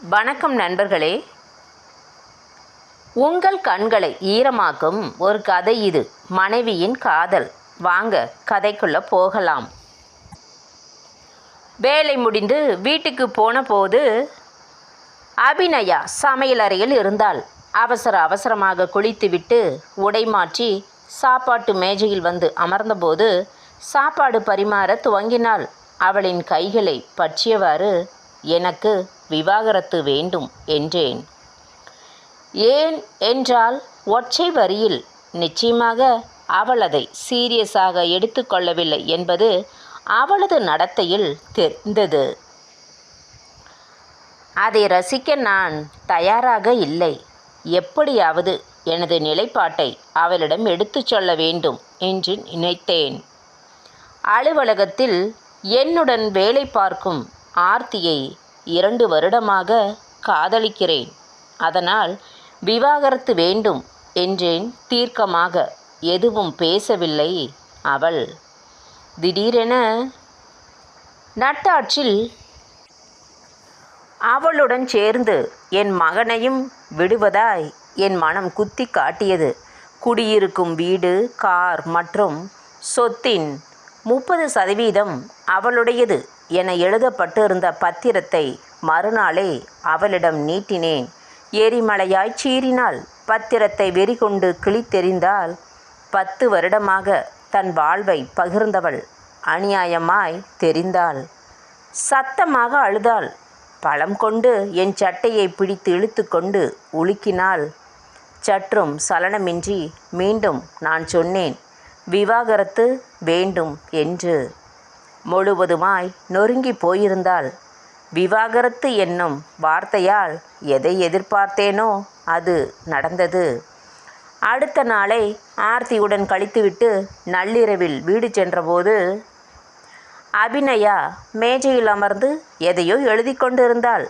வணக்கம் நண்பர்களே. உங்கள் கண்களை ஈரமாக்கும் ஒரு கதை இது. மனைவியின் காதல். வாங்க கதைக்குள்ள போகலாம். வேலை முடிந்து வீட்டுக்கு போன போது அபிநயா சமையலறையில் இருந்தாள். அவசர அவசரமாக குளித்துவிட்டு உடை மாற்றி சாப்பாட்டு மேஜையில் வந்து அமர்ந்தபோது சாப்பாடு பரிமாற துவங்கினாள். அவளின் கைகளை பற்றியவாறு எனக்கு விவாகரத்து வேண்டும் என்றேன். ஏன் என்றால் ஒற்றை வரியில் நிச்சயமாக அவள் அதை சீரியஸாக எடுத்துக்கொள்ளவில்லை என்பது அவளது நடத்தையில் தெரிந்தது. அதை ரசிக்க நான் தயாராக இல்லை. எப்படியாவது எனது நிலைப்பாட்டை அவளிடம் எடுத்துச் சொல்ல வேண்டும் என்று நினைத்தேன். அலுவலகத்தில் என்னுடன் வேலை பார்க்கும் ஆர்த்தியை இரண்டு வருடமாக காதலிக்கிறேன். அதனால் விவாகரத்து வேண்டும் என்றேன் தீர்க்கமாக. எதுவும் பேசவில்லை அவள். திடீரென நட்டாற்றில் அவளுடன் சேர்ந்து என் மகனையும் விடுவதாய் என் மனம் குத்தி காட்டியது. குடியிருக்கும் வீடு கார் மற்றும் சொத்தின் முப்பது சதவீதம் அவளுடையது. என எழுதப்பட்டிருந்த பத்திரத்தை மறுநாளே அவளிடம் நீட்டினேன். எரிமலையாய் சீறினாள் பத்திரத்தை வெறிகொண்டு கிழித்தெறிந்தால் பத்து வருடமாக தன் வாழ்வை பகிர்ந்தவள் அநியாயமாய் தெரிந்தாள். சத்தமாக அழுதாள். பழம் கொண்டு என் சட்டையை பிடித்து இழுத்து கொண்டு உலுக்கினாள். சற்றும் சலனமின்றி மீண்டும் நான் சொன்னேன் விவாகரத்து வேண்டும் என்று. முழுவதுமாய் நொறுங்கி போயிருந்தாள். விவாகரத்து என்னும் வார்த்தையால் எதை எதிர்பார்த்தேனோ அது நடந்தது. அடுத்த நாளை ஆர்த்தியுடன் கழித்துவிட்டு நள்ளிரவில் வீடு சென்றபோது அபிநயா மேஜையில் அமர்ந்து எதையோ எழுதி கொண்டிருந்தாள்.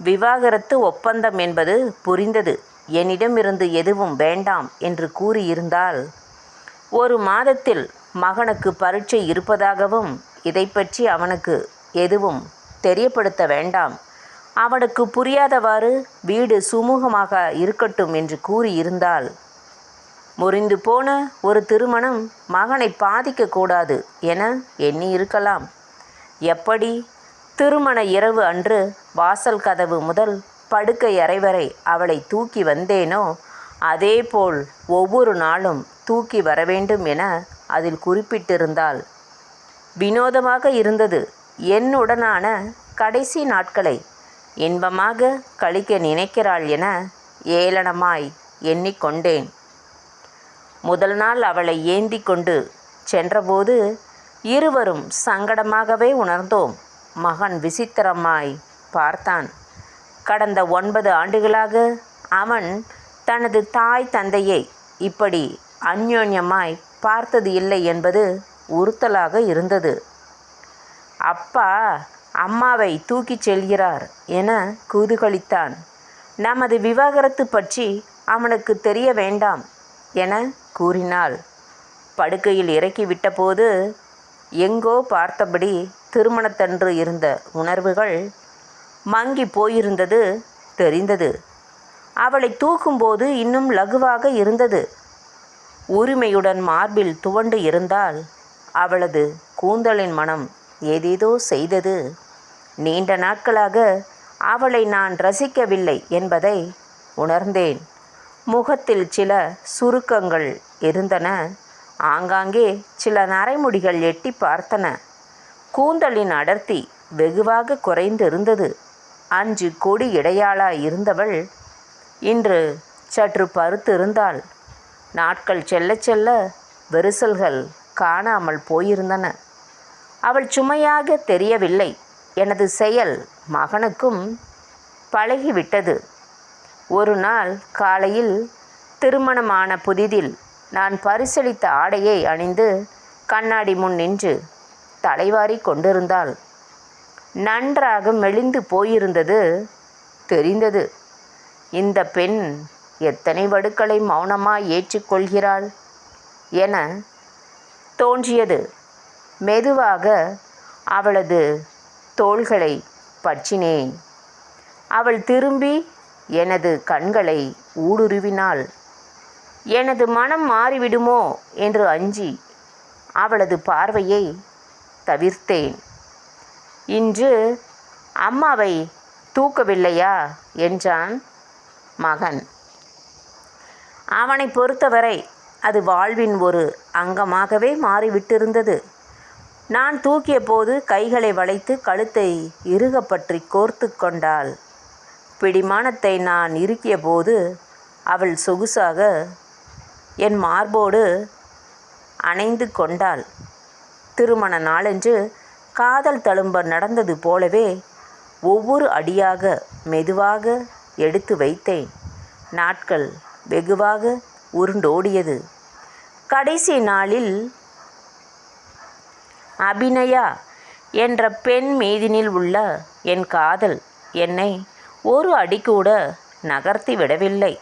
விவாகரத்து ஒப்பந்தம் என்பது புரிந்தது. என்னிடமிருந்து எதுவும் வேண்டாம் என்று கூறியிருந்தால் ஒரு மாதத்தில் மகனுக்கு பரீட்சை இருப்பதாகவும் இதை பற்றி அவனுக்கு எதுவும் தெரியப்படுத்த வேண்டாம். அவனுக்கு புரியாதவாறு வீடு சுமூகமாக இருக்கட்டும் என்று கூறியிருந்தால் முறிந்து போன ஒரு திருமணம் மகனை பாதிக்கக்கூடாது என எண்ணி இருக்கலாம் எப்படி? திருமண இரவு அன்று வாசல் கதவு முதல் படுக்கை அறை வரை அவளை தூக்கி வந்தேனோ அதேபோல் ஒவ்வொரு நாளும் தூக்கி வர வேண்டும் என அதில் குறிப்பிட்டிருந்தாள். வினோதமாக இருந்தது. என்னுடனான கடைசி நாட்களை இன்பமாக கழிக்க நினைக்கிறாள் என ஏளனமாய் எண்ணிக்கொண்டேன். முதல் நாள் அவளை ஏந்தி கொண்டு சென்றபோது இருவரும் சங்கடமாகவே உணர்ந்தோம். மகன் விசித்திரமாய் பார்த்தான். கடந்த ஒன்பது ஆண்டுகளாக அவன் தனது தாய் தந்தையை இப்படி அந்யோன்யமாய் பார்த்தது இல்லை என்பது உறுத்தலாக இருந்தது. அப்பா அம்மாவை தூக்கிச் செல்கிறார் என கூதுகளித்தான் நமது விவாகரத்து பற்றி அவனுக்கு தெரிய வேண்டாம் என கூறினாள். படுக்கையில் இறக்கிவிட்டபோது எங்கோ பார்த்தபடி திருமணத்தன்று இருந்த உணர்வுகள் மங்கி போயிருந்தது தெரிந்தது. அவளை தூக்கும்போது இன்னும் லகுவாக இருந்தது. உரிமையுடன் மார்பில் துவண்டு இருந்தால் அவளது கூந்தலின் மனம் ஏதேதோ செய்தது. நீண்ட நாட்களாக அவளை நான் ரசிக்கவில்லை என்பதை உணர்ந்தேன். முகத்தில் சில சுருக்கங்கள் இருந்தன. ஆங்காங்கே சில நரைமுடிகள் எட்டி பார்த்தன. கூந்தலின் அடர்த்தி வெகுவாக குறைந்திருந்தது. அஞ்சு கொடி இடையாளாய் இருந்தவள் இன்று சற்று பருத்திருந்தாள். நாட்கள் செல்ல செல்ல வெரிசல்கள் காணாமல் போயிருந்தன. அவள் சுமையாக தெரியவில்லை. எனது செயல் மகனுக்கும் பழகிவிட்டது. ஒரு நாள் காலையில் திருமணமான புதிதில் நான் பரிசளித்த ஆடையை அணிந்து கண்ணாடி முன் நின்று தலைவாரி கொண்டிருந்தாள். நன்றாக மெலிந்து போயிருந்தது தெரிந்தது. இந்த பெண் எத்தனை வடுக்களை மௌனமாக ஏற்றுக்கொள்கிறாள் என தோன்றியது. மெதுவாக அவளது தோள்களை பற்றினேன் அவள் திரும்பி எனது கண்களை ஊடுருவினாள். எனது மனம் மாறிவிடுமோ? என்று அஞ்சி அவளது பார்வையை தவிர்த்தேன். இன்று அம்மாவை தூக்கவில்லையா? என்றான் மகன். அவனை பொறுத்தவரை அது வாழ்வின் ஒரு அங்கமாகவே மாறிவிட்டிருந்தது. நான் தூக்கிய போது கைகளை வளைத்து கழுத்தை இறுக பற்றி கோர்த்து கொண்டாள். பிடிமானத்தை நான் இறுக்கிய போது அவள் சொகுசாக என் மார்போடு அணைந்து கொண்டாள். திருமண நாளன்று காதல் தழும்ப நடந்தது போலவே ஒவ்வொரு அடியாக மெதுவாக எடுத்து வைத்தேன். நாட்கள் வெகுவாக உருண்டோடியது. கடைசி நாளில் அபிநயா என்ற பெண் மீதினில் உள்ள என் காதல் என்னை ஒரு அடி கூட நகர்த்தி விடவில்லை.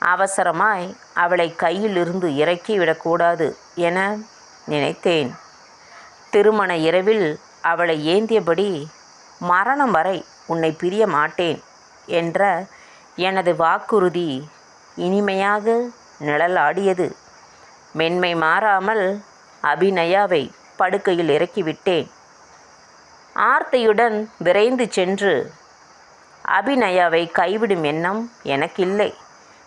அவசரமாய் அவளை கையிலிருந்து இறக்கி விடக்கூடாது என நினைத்தேன். திருமண இரவில் அவளை ஏந்தியபடி மரணம் வரை உன்னை பிரிய மாட்டேன் என்ற எனது வாக்குறுதி இனிமையாக நிழலாடியது. மென்மை மாறாமல் அபிநயாவை படுக்கையில் இறக்கிவிட்டேன். ஆர்த்தையுடன் விரைந்து சென்று அபிநயாவை கைவிடும் எண்ணம் எனக்கில்லை.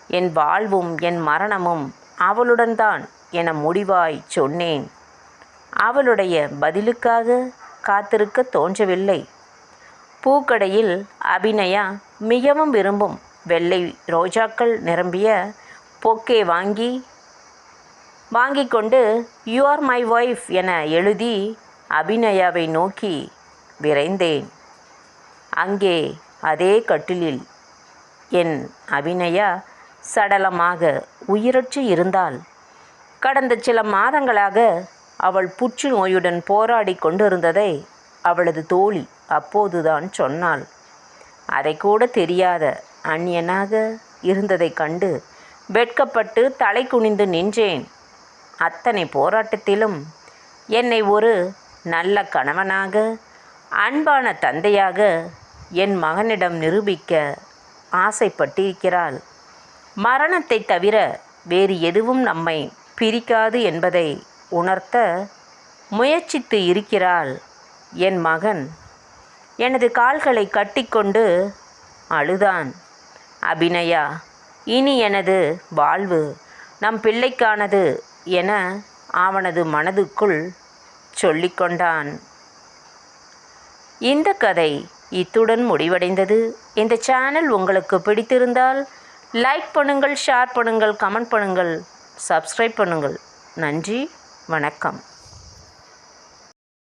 என் வாழ்வும் என் மரணமும் அவளுடன் தான் என முடிவாய் சொன்னேன். அவளுடைய பதிலுக்காக காத்திருக்க தோன்றவில்லை. பூக்கடையில் அபிநயா மிகவும் விரும்பும் வெள்ளை ரோஜாக்கள் நிரம்பிய பொக்கே வாங்கி வாங்கி கொண்டு யூ ஆர் மை ஒய்ஃப் என எழுதி அபிநயாவை நோக்கி விரைந்தேன். அங்கே அதே கட்டிலில் என் அபிநயா சடலமாக உயிரற்று இருந்தாள். கடந்த சில மாதங்களாக அவள் புற்றுநோயுடன் போராடி கொண்டிருந்ததை அவளது தோழி அப்போதுதான் சொன்னாள். அதை கூட தெரியாத அந்நியனாக இருந்ததைக் கண்டு வெட்கப்பட்டு தலை குனிந்து நின்றேன். அத்தனை போராட்டத்திலும் என்னை ஒரு நல்ல கணவனாக அன்பான தந்தையாக என் மகனிடம் நிரூபிக்க ஆசைப்பட்டிருக்கிறாள். மரணத்தை தவிர வேறு எதுவும் நம்மை பிரிக்காது என்பதை உணர்த்த முயற்சித்து இருக்கிறாள் என் மகன். எனது கால்களை கட்டிக்கொண்டு அழுதான். அபிநயா இனி எனது வாழ்வு நம் பிள்ளைக்கானது என அவனது மனதுக்குள் சொல்லிக்கொண்டான் இந்த கதை இத்துடன் முடிவடைந்தது. இந்த சேனல் உங்களுக்கு பிடித்திருந்தால் லைக் பண்ணுங்கள் ஷேர் பண்ணுங்கள் கமெண்ட் பண்ணுங்கள் சப்ஸ்கிரைப் பண்ணுங்கள். நன்றி வணக்கம்.